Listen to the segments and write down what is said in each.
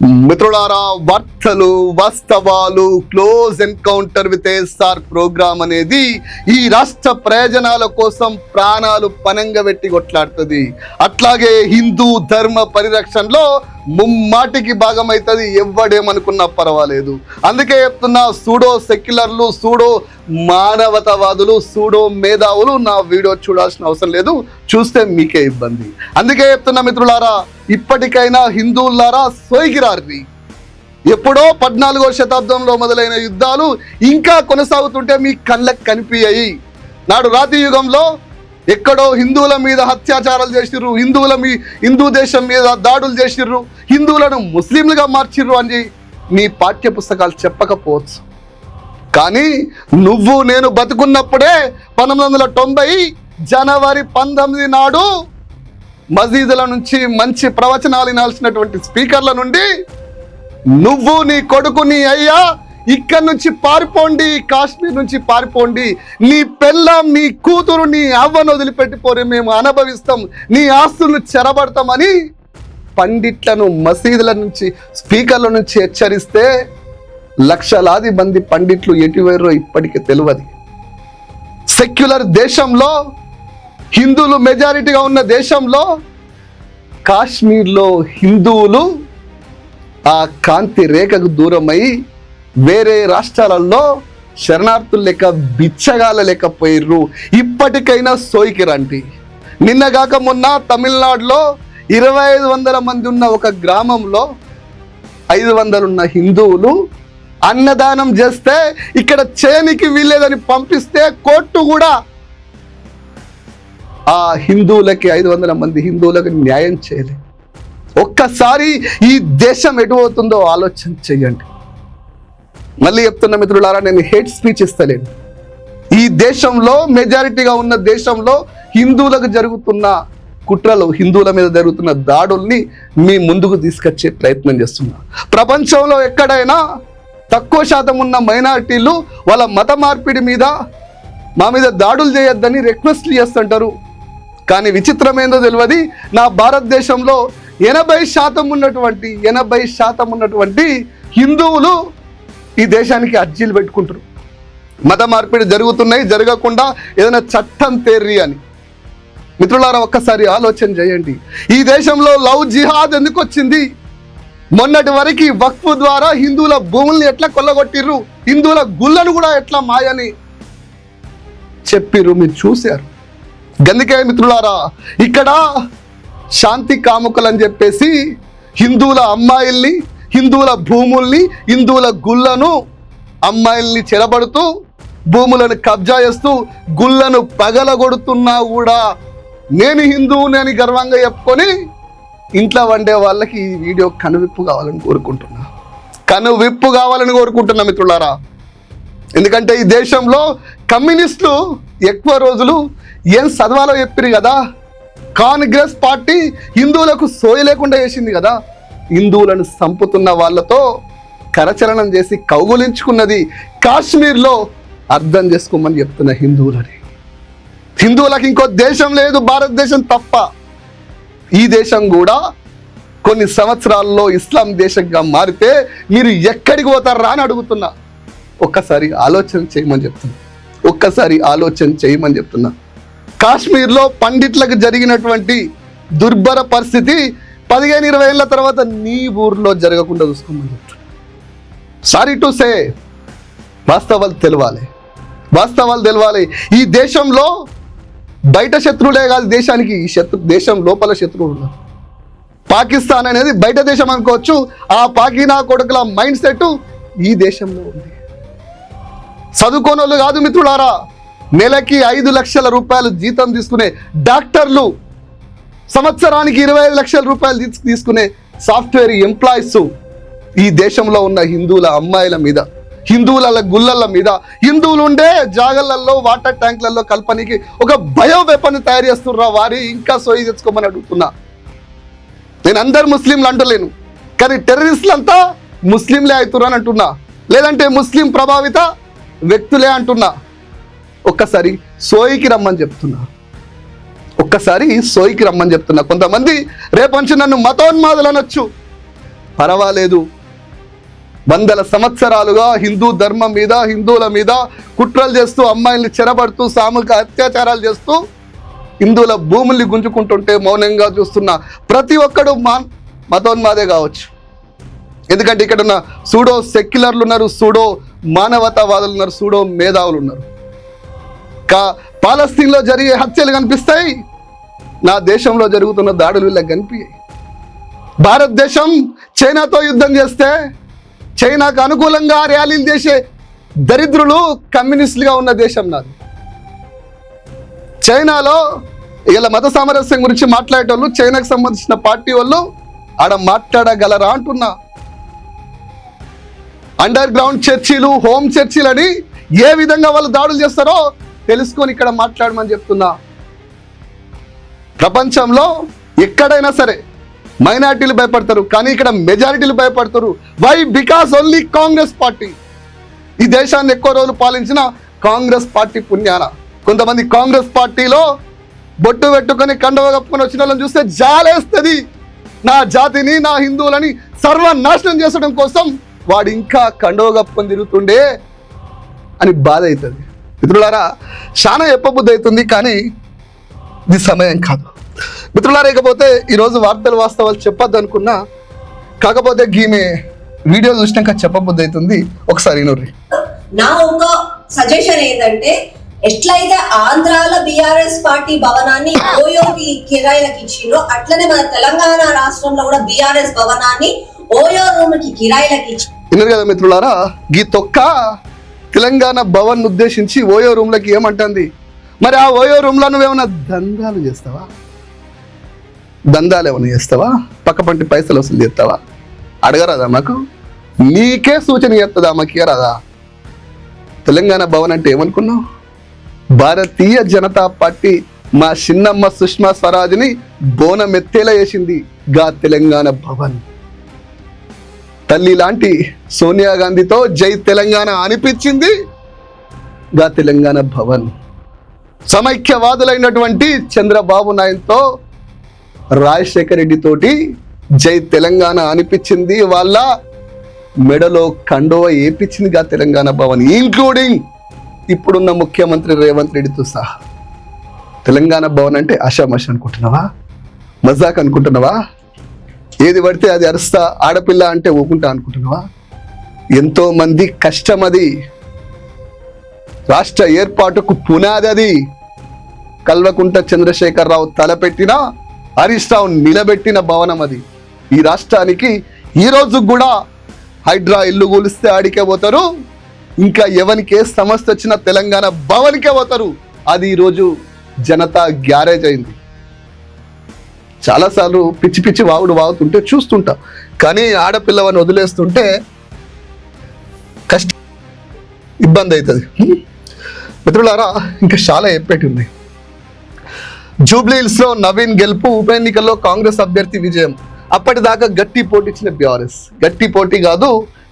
మిత్రులారా వార్తలు వాస్తవాలు close encounter with SR program అనేది ఈ రాష్ట్ర ప్రయోజనాల కోసం ప్రాణాలు పనంగా పెట్టి కొట్లాడుతుంది. అట్లాగే హిందూ ధర్మ పరిరక్షణలో ముమ్మాటికి భాగమవుతుంది ఎవ్వడేమనుకున్నా పర్వాలేదు. అందుకే చెప్తున్నా సూడో సెక్యులర్లు సూడో మానవతవాదులు సూడో మేధావులు నా వీడియో చూడాల్సిన అవసరం లేదు చూస్తే మీకే ఇబ్బంది. అందుకే చెప్తున్నా మిత్రులారా ఇప్పటికైనా హిందువులారా సోయిగిరారి ఎప్పుడో పద్నాలుగో శతాబ్దంలో మొదలైన యుద్ధాలు ఇంకా కొనసాగుతుంటే మీ కళ్ళకు కనిపించాయి నాడు రాతి యుగంలో ఎక్కడో హిందువుల మీద అత్యాచారాలు చేసిర్రు హిందువుల మీ హిందూ దేశం మీద దాడులు చేసిర్రు హిందువులను ముస్లింలుగా మార్చిర్రు అని మీ పాఠ్య పుస్తకాలు చెప్పకపోవచ్చు. కానీ నువ్వు నేను బతుకున్నప్పుడే పంతొమ్మిది వందల తొంభై జనవరి పంతొమ్మిది నాడు మసీదుల నుంచి మంచి ప్రవచనాలు వినాల్సినటువంటి స్పీకర్ల నుండి నువ్వు నీ కొడుకు నీ అయ్యా ఇక్కడ నుంచి పారిపోండి కాశ్మీర్ నుంచి పారిపోండి. నీ పెళ్ళం నీ కూతురు నీ అవ్వను వదిలిపెట్టిపోరే. మేము అనుభవిస్తాం నీ ఆస్తులను చెరబడతామని పండిట్లను మసీదుల నుంచి స్పీకర్ల నుంచి హెచ్చరిస్తే లక్షలాది మంది పండిట్లు ఎటువైరో ఇప్పటికీ తెలియదు. సెక్యులర్ దేశంలో హిందువులు మెజారిటీగా ఉన్న దేశంలో కాశ్మీర్లో హిందువులు ఆ కాంతి రేఖకు దూరమై వేరే రాష్ట్రాలలో శరణార్థులు లెక్క బిచ్చగాల లేకపోయిర్రు. ఇప్పటికైనా సోయికి రండి. నిన్నగాక మొన్న తమిళనాడులో ఇరవై ఐదు వందల మంది ఉన్న ఒక గ్రామంలో ఐదు వందలు ఉన్న హిందువులు అన్నదానం చేస్తే ఇక్కడ చేయనికి వీల్లేదని పంపిస్తే కోర్టు కూడా ఆ హిందువులకి ఐదు వందల మంది హిందువులకు న్యాయం చేయలేదు ఒక్కసారి ఈ దేశం ఎటు అవుతుందో ఆలోచన చెయ్యండి మళ్ళీ చెప్తున్న మిత్రులారా నేను హేట్ స్పీచ్ ఇస్తలేను. ఈ దేశంలో మెజారిటీగా ఉన్న దేశంలో హిందువులకు జరుగుతున్న కుట్రలు హిందువుల మీద జరుగుతున్న దాడుల్ని మీ ముందుకు తీసుకొచ్చే ప్రయత్నం చేస్తున్నా. ప్రపంచంలో ఎక్కడైనా తక్కువ శాతం ఉన్న మైనారిటీలు వాళ్ళ మత మార్పిడి మీద మా మీద దాడులు చేయొద్దని రిక్వెస్ట్లు చేస్తుంటారు. కానీ విచిత్రం ఏందో తెలియదు నా భారతదేశంలో ఎనభై శాతం ఉన్నటువంటి ఎనభై శాతం ఉన్నటువంటి హిందువులు ఈ దేశానికి అర్జీలు పెట్టుకుంటారు మత మార్పిడి జరుగుతున్నాయి జరగకుండా ఏదైనా చట్టం తేర్రి అని. మిత్రులారా ఒక్కసారి ఆలోచన చేయండి. ఈ దేశంలో లవ్ జిహాద్ ఎందుకు వచ్చింది? మొన్నటి వరకు వక్ఫ్ ద్వారా హిందువుల భూముల్ని ఎట్లా కొల్లగొట్టిర్రు? హిందువుల గుళ్ళను కూడా ఎట్లా మాయని చెప్పిర్రు? మీరు చూశారు. గందుకే మిత్రులారా ఇక్కడ శాంతి కాముకలు అని చెప్పేసి హిందువుల అమ్మాయిల్ని హిందువుల భూముల్ని హిందువుల గుళ్ళను అమ్మాయిల్ని చెరబడుతూ భూములను కబ్జా చేస్తూ గుళ్ళను పగలగొడుతున్నా కూడా నేను హిందువుని అని గర్వంగా చెప్పుకొని ఇంట్లో వండే వాళ్ళకి ఈ వీడియో కనువిప్పు కావాలని కోరుకుంటున్నా. కనువిప్పు కావాలని కోరుకుంటున్నా మిత్రులారా. ఎందుకంటే ఈ దేశంలో కమ్యూనిస్టులు ఎక్కువ రోజులు ఏం చదవాలో చెప్పారు కదా. కాంగ్రెస్ పార్టీ హిందువులకు సోయ లేకుండా చేసింది కదా. హిందువులను సంపుతున్న వాళ్ళతో కరచలనం చేసి కౌగులించుకున్నది కాశ్మీర్లో అర్థం చేసుకోమని చెప్తున్న హిందువులని. హిందువులకు ఇంకో దేశం లేదు భారతదేశం తప్ప. ఈ దేశం కూడా కొన్ని సంవత్సరాల్లో ఇస్లాం దేశంగా మారితే మీరు ఎక్కడికి పోతారా అని అడుగుతున్నా. ఒక్కసారి ఆలోచన చేయమని చెప్తున్నా. ఒక్కసారి ఆలోచన చేయమని చెప్తున్నా. కాశ్మీర్లో పండిట్లకు జరిగినటువంటి దుర్భర పరిస్థితి పదిహేను ఇరవై ఏళ్ళ తర్వాత నీ ఊర్లో జరగకుండా చూసుకోమని సారీ టు సే వాస్తవాలు తెలవాలి. వాస్తవాలు తెలవాలి. ఈ దేశంలో బయట శత్రువులే కాదు దేశానికి ఈ శత్రు దేశం లోపల శత్రువులు ఉన్నారు. పాకిస్తాన్ అనేది బయట దేశం అనుకోవచ్చు ఆ పాకినా కొడుకుల మైండ్ సెట్ ఈ దేశంలో ఉంది. చదువుకోనోళ్ళు కాదు మిత్రులారా నెలకి ఐదు లక్షల రూపాయలు జీతం తీసుకునే డాక్టర్లు సంవత్సరానికి ఇరవై ఐదు లక్షల రూపాయలు తీసుకునే సాఫ్ట్వేర్ ఎంప్లాయీస్ ఈ దేశంలో ఉన్న హిందువుల అమ్మాయిల మీద హిందువుల గుళ్ళల మీద హిందువులు ఉండే జాగలలో వాటర్ ట్యాంకులలో కల్పనకి ఒక బయో వెపన్ తయారు చేస్తుర్రా వారి ఇంకా సోయి తెచ్చుకోమని అడుగుతున్నా. నేను అందరు ముస్లింలు అంటలేను కానీ టెర్రరిస్టులు అంతా ముస్లింలే అవుతున్నారు అంటున్నా. లేదంటే ముస్లిం ప్రభావిత వ్యక్తులే అంటున్నా. ఒక్కసారి సోయికి రమ్మని చెప్తున్నా. ఒక్కసారి సోయికి రమ్మని చెప్తున్నా. కొంతమంది రేపంచి నన్ను మతోన్మాదులు అనొచ్చు పర్వాలేదు. వందల సంవత్సరాలుగా హిందూ ధర్మం మీద హిందువుల మీద కుట్రలు చేస్తూ అమ్మాయిల్ని చెరబడుతూ సామూహిక అత్యాచారాలు చేస్తూ హిందువుల భూముల్ని గుంజుకుంటుంటే మౌనంగా చూస్తున్న ప్రతి ఒక్కడు మా మతోన్మాదే కావచ్చు. ఎందుకంటే ఇక్కడ ఉన్న సూడో సెక్యులర్లు ఉన్నారు సూడో మానవతావాదులు ఉన్నారు సూడో మేధావులు ఉన్నారు. కా పాలస్తీన్లో జరిగే హత్యలు కనిపిస్తాయి. నా దేశంలో జరుగుతున్న దాడులు వీళ్ళకి కనిపించాయి భారతదేశం చైనాతో యుద్ధం చేస్తే చైనాకు అనుకూలంగా ర్యాలీలు చేసే దరిద్రులు కమ్యూనిస్టులుగా ఉన్న దేశం నాది. చైనాలో ఇలా మత సామరస్యం గురించి మాట్లాడేటోళ్ళు చైనాకు సంబంధించిన పార్టీ వాళ్ళు ఆడ మాట్లాడగలరా అంటున్నా. అండర్ గ్రౌండ్ చర్చిలు హోమ్ చర్చిలని ఏ విధంగా వాళ్ళు దాడులు చేస్తారో తెలుసుకొని ఇక్కడ మాట్లాడమని చెప్తున్నా. ప్రపంచంలో ఎక్కడైనా సరే మైనార్టీలు భయపడతారు కానీ ఇక్కడ మెజారిటీలు భయపడతారు. Why because only Congress party ఈ దేశాన్ని ఎక్కువ రోజులు పాలించిన కాంగ్రెస్ పార్టీ పుణ్యాన. కొంతమంది కాంగ్రెస్ పార్టీలో బొట్టు పెట్టుకొని కండవ కప్పుకొని వచ్చిన వాళ్ళని చూస్తే జాలేస్తుంది. నా జాతిని నా హిందువులని సర్వనాశనం చేసడం కోసం వాడు ఇంకా కండవ కప్పుకొని తిరుగుతుండే అని బాధ అవుతుంది. మిత్రులారా చాలా చెప్పబుద్ధి అవుతుంది కానీ ఇది సమయం కాదు. మిత్రులారా ఇకపోతే ఈరోజు వార్తలు వాస్తవాలు చెప్పొద్దు అనుకున్నా కాకపోతే గీమె వీడియో చూసినాక చెప్పబుద్ధి అవుతుంది ఒకసారి నా ఒక సజెషన్ ఏంటంటే ఎట్లయితే ఆంధ్రాల బిఆర్ఎస్ పార్టీ భవనాన్ని ఓయోకి కిరాయిలకు ఇచ్చిండ్రో అట్లనే మన తెలంగాణ రాష్ట్రంలో కూడా బిఆర్ఎస్ భవనాన్ని ఓయో రూమ్కి కిరాయిలకు ఇచ్చి విన్నారు కదా మిత్రులారా గీ తొక్క తెలంగాణ భవన్ ఉద్దేశించి ఓయో రూమ్లకి ఏమంటుంది? మరి ఆ ఓయో రూమ్లో నువ్వేమైనా దందాలు చేస్తావా? దందాలు ఏమైనా చేస్తావా? పక్క పంటి పైసలు వసూలు చేస్తావా? అడగరాదా మాకు? నీకే సూచన చేస్తుందా మాకు రాదా తెలంగాణ భవన్ అంటే ఏమనుకున్నావు? భారతీయ జనతా పార్టీ మా చిన్నమ్మ సుష్మా స్వరాజ్ని బోనం ఎత్తేలా చేసింది గా తెలంగాణ భవన్. తల్లి లాంటి సోనియా గాంధీతో జై తెలంగాణ అనిపించింది గా తెలంగాణ భవన్. సమైక్యవాదులైనటువంటి చంద్రబాబు నాయుడుతో రాజశేఖర రెడ్డి తోటి జై తెలంగాణ అనిపించింది. వాళ్ళ మెడలో కండోవ ఏపించిందిగా తెలంగాణ భవన్ ఇంక్లూడింగ్ ఇప్పుడున్న ముఖ్యమంత్రి రేవంత్ రెడ్డితో సహా. తెలంగాణ భవన్ అంటే ఆషామాష అనుకుంటున్నావా? మజాక్ అనుకుంటున్నావా? ఏది పడితే అది అరుస్తా ఆడపిల్ల అంటే ఊకుంటా అనుకుంటున్నావా? ఎంతో మంది కష్టం అది. రాష్ట్ర ఏర్పాటుకు పునాది అది. కల్వకుంట చంద్రశేఖరరావు తలపెట్టిన హరీష్ రావు నిలబెట్టిన భవనం అది. ఈ రాష్ట్రానికి ఈరోజు కూడా హైడ్రా ఇల్లు కూలిస్తే ఆడికే పోతారు ఇంకా ఎవరికి ఏ సమస్య వచ్చినా తెలంగాణ భవన్కే పోతారు. అది ఈరోజు జనతా గ్యారేజ్ అయింది. చాలాసార్లు పిచ్చి పిచ్చి వాగుడు వాగుతుంటే చూస్తుంటా. కానీ ఆడపిల్లవని వదిలేస్తుంటే కష్ట ఇబ్బంది అవుతుంది. మిత్రులారా ఇంకా చాలా చెప్పేటి జూబ్లీహిల్స్లో నవీన్ గెలుపు ఉప ఎన్నికల్లో కాంగ్రెస్ అభ్యర్థి విజయం. అప్పటిదాకా గట్టి పోటీ ఇచ్చిన బీఆర్ఎస్. గట్టి పోటీ కాదు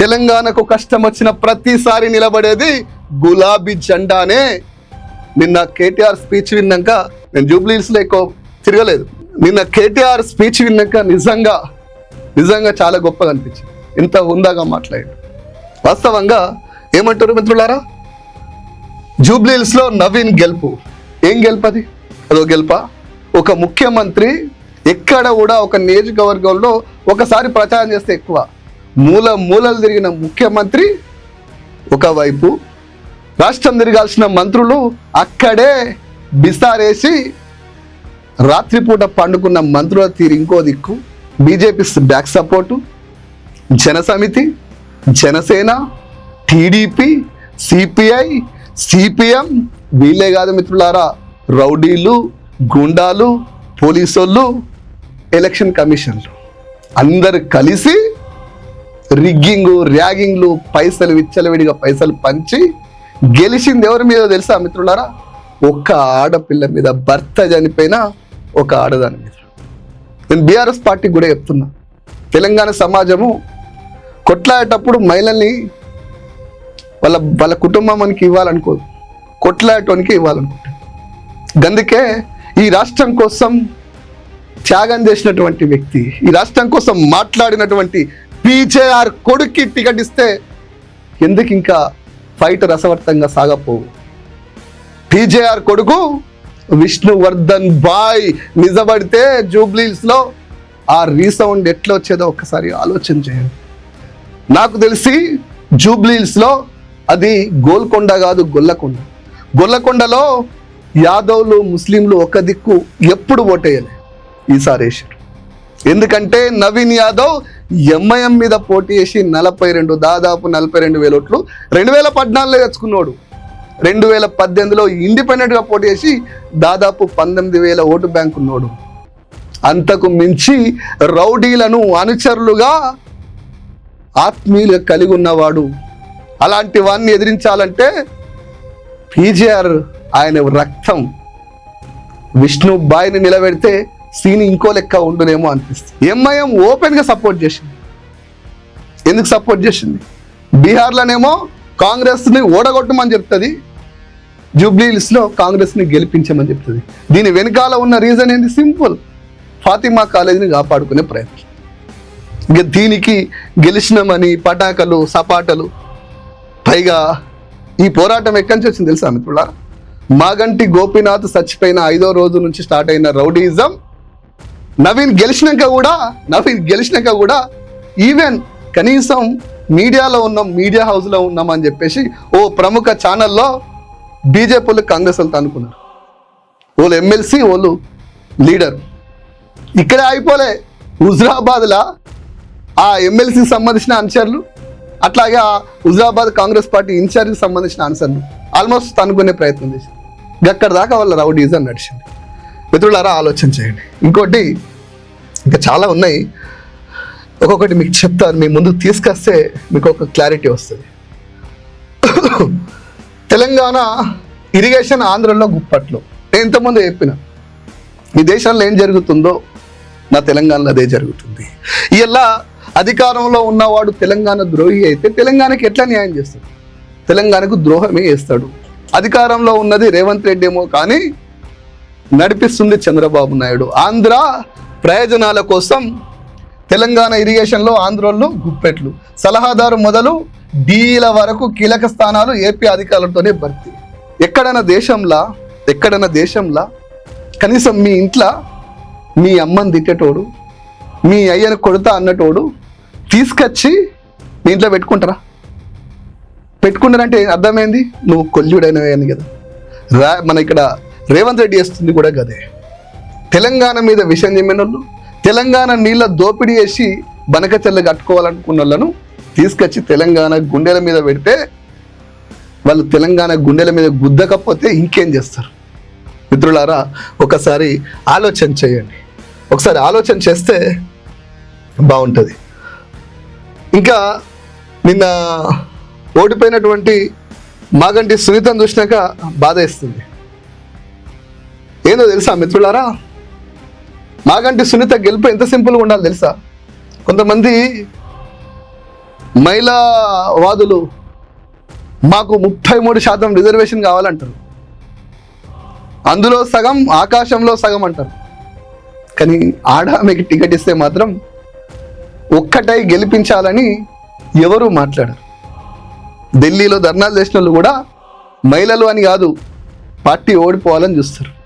తెలంగాణకు కష్టం వచ్చిన ప్రతిసారి నిలబడేది గులాబీ జెండానే. నిన్న కేటీఆర్ స్పీచ్ విన్నాక నేను జూబ్లీహిల్స్లో ఎక్కువ తిరగలేదు. నిన్న కేటీఆర్ స్పీచ్ విన్నాక నిజంగా నిజంగా చాలా గొప్పగా అనిపించింది. ఇంత హుందాగా మాట్లాడాడు వాస్తవంగా ఏమంటారు మిత్రులారా? జూబ్లీహిల్స్లో నవీన్ గెలుపు. ఏం గెలుపది అది? గెలుప? ఒక ముఖ్యమంత్రి ఎక్కడ కూడా ఒక నియోజకవర్గంలో ఒకసారి ప్రచారం చేస్తే ఎక్కువ. మూల మూలలు తిరిగిన ముఖ్యమంత్రి ఒకవైపు రాష్ట్రం తిరగాల్సిన మంత్రులు అక్కడే బిసారేసి రాత్రిపూట పండుకున్న మంత్రుల తీరు ఇంకో దిక్కు. BJP back support Janasamithi Janasena TDP CPI CPM వీళ్ళే కాదు మిత్రులారా. రౌడీలు గుండాలు పోలీసోళ్ళు ఎలక్షన్ కమిషన్లు. అందరు కలిసి రిగ్గింగ్ ర్యాగింగ్లు పైసలు విచ్చలవిడిగా పైసలు పంచి గెలిచింది ఎవరి మీద తెలుసా మిత్రులారా? ఒక్క ఆడపిల్ల మీద భర్త చనిపోయిన ఒక ఆడదాని మీద. నేను బీఆర్ఎస్ పార్టీకి కూడా చెప్తున్నా. తెలంగాణ సమాజము కొట్లాడేటప్పుడు మహిళల్ని వాళ్ళ వాళ్ళ కుటుంబానికి ఇవ్వాలనుకోదు. కొట్లాడటానికి ఇవ్వాలనుకుంటుంది అందుకే ఈ రాష్ట్రం కోసం త్యాగం చేసినటువంటి వ్యక్తి ఈ రాష్ట్రం కోసం మాట్లాడినటువంటి పీజేఆర్ కొడుక్కి టికెట్ ఇస్తే ఎందుకు ఇంకా ఫైట్ రసవర్తంగా సాగపోవు? పీజేఆర్ కొడుకు విష్ణువర్ధన్ బాయ్ నిజబడితే జూబ్లీస్లో ఆ రీసౌండ్ ఎట్లా వచ్చేదో ఒక్కసారి ఆలోచన చేయండి. నాకు తెలిసి జూబ్లీస్లో అది గోల్కొండ కాదు గొల్లకొండ. గొల్లకొండలో యాదవ్లు ముస్లింలు ఒక దిక్కు ఎప్పుడు ఓటేయలే. ఈసారి వేసారు. ఎందుకంటే నవీన్ యాదవ్ ఎంఐఎం మీద పోటీ చేసి నలభై రెండు దాదాపు నలభై రెండు వేల ఓట్లు రెండు వేల పద్నాలుగులో తెచ్చుకున్నాడు. రెండు వేల పద్దెనిమిదిలో ఇండిపెండెంట్గా పోటీ చేసి దాదాపు పంతొమ్మిది వేల ఓటు బ్యాంక్ ఉన్నాడు. అంతకు మించి రౌడీలను అనుచరులుగా ఆత్మీయులుగా కలిగి ఉన్నవాడు. అలాంటి వాడిని ఎదిరించాలంటే పీజీఆర్ ఆయన రక్తం విష్ణు బాయిని నిలబెడితే సీని ఇంకో లెక్క ఉండునేమో అనిపిస్తుంది. ఎంఐఎం ఓపెన్గా సపోర్ట్ చేసింది. ఎందుకు సపోర్ట్ చేసింది? బీహార్లోనేమో కాంగ్రెస్ని ఓడగొట్టమని చెప్తుంది. జూబ్లీహిల్స్లో కాంగ్రెస్ని గెలిపించమని చెప్తుంది. దీని వెనకాల ఉన్న రీజన్ ఏంటి సింపుల్. ఫాతిమా కాలేజీని కాపాడుకునే ప్రయత్నం. ఇక దీనికి గెలిచినామని పటాకలు సపాటలు పైగా ఈ పోరాటం ఎక్కడి నుంచి వచ్చింది తెలుసా మిత్రుల మాగంటి గోపీనాథ్ చచ్చిపోయిన ఐదో రోజు నుంచి స్టార్ట్ అయిన రౌడీజం. నవీన్ గెలిచినాక కూడా నవీన్ గెలిచినాక కూడా ఈవెన్ కనీసం మీడియాలో ఉన్నాం మీడియా హౌస్లో ఉన్నాం అని చెప్పేసి ఓ ప్రముఖ ఛానల్లో బీజేపీలు కాంగ్రెస్ వెళ్తా అనుకున్నారు. వాళ్ళు ఎమ్మెల్సీ వాళ్ళు లీడర్. ఇక్కడే అయిపోలే. హుజరాబాద్లా ఆ ఎమ్మెల్సీకి సంబంధించిన ఆన్సర్లు అట్లాగే ఆ హుజరాబాద్ కాంగ్రెస్ పార్టీ ఇన్ఛార్జ్కి సంబంధించిన ఆన్సర్లు. ఆల్మోస్ట్ అనుకునే ప్రయత్నం చేశారు. అక్కడ దాకా వాళ్ళ రౌడీజం నడిచింది. మిత్రులారా ఆలోచన చేయండి. ఇంకోటి ఇంకా చాలా ఉన్నాయి. ఒక్కొక్కటి మీకు చెప్తాను మీ ముందుకు తీసుకొస్తే మీకు ఒక క్లారిటీ వస్తుంది. తెలంగాణ ఇరిగేషన్ ఆంధ్రలో గుప్పట్లో. నేను ఇంతకుముందు చెప్పిన ఈ దేశంలో ఏం జరుగుతుందో నా తెలంగాణలో అదే జరుగుతుంది. ఇలా అధికారంలో ఉన్నవాడు తెలంగాణ ద్రోహి అయితే తెలంగాణకి ఎట్లా న్యాయం చేస్తాడు? తెలంగాణకు ద్రోహమే చేస్తాడు. అధికారంలో ఉన్నది రేవంత్ రెడ్డి ఏమో కానీ నడిపిస్తుంది చంద్రబాబు నాయుడు. ఆంధ్ర ప్రయోజనాల కోసం తెలంగాణ ఇరిగేషన్లో ఆంధ్రోళ్ళు గుప్పెట్లు. సలహాదారు మొదలు డీల వరకు కీలక స్థానాలు ఏపీ అధికారులతోనే భర్తీ. ఎక్కడైనా దేశంలా ఎక్కడైనా దేశంలా కనీసం మీ ఇంట్లో మీ అమ్మని తిట్టేటోడు మీ అయ్యను కొడతా అన్నటోడు తీసుకొచ్చి మీ ఇంట్లో పెట్టుకుంటారా? పెట్టుకుంటారంటే అర్థమైంది? నువ్వు కొల్లుడైనవే అని కదా. రా మన ఇక్కడ రేవంత్ రెడ్డి చేస్తుంది కూడా గదే. తెలంగాణ మీద విషయం చెప్పిన వాళ్ళు తెలంగాణ నీళ్ళ దోపిడీ చేసి బనకచెల్ల కట్టుకోవాలనుకున్న వాళ్ళను తీసుకొచ్చి తెలంగాణ గుండెల మీద పెడితే వాళ్ళు తెలంగాణ గుండెల మీద గుద్దకపోతే ఇంకేం చేస్తారు? మిత్రులారా ఒకసారి ఆలోచన చేయండి. ఒకసారి ఆలోచన చేస్తే బాగుంటుంది. ఇంకా నిన్న ఓడిపోయినటువంటి మాగంటి సునీతను చూసినాక బాధ ఇస్తుంది ఏందో తెలుసా మిత్రులారా? మాగంటి సునీత గెలుపు ఎంత సింపుల్గా ఉండాలి తెలుసా? కొంతమంది మహిళా వాదులు మాకు ముప్పై మూడు శాతం రిజర్వేషన్ కావాలంటారు. అందులో సగం ఆకాశంలో సగం అంటారు. కానీ ఆడ మీకు టికెట్ ఇస్తే మాత్రం ఒక్కటై గెలిపించాలని ఎవరు మాట్లాడరు. ఢిల్లీలో ధర్నాలు చేసిన వాళ్ళు కూడా మహిళలు అని కాదు పార్టీ ఓడిపోవాలని చూస్తారు.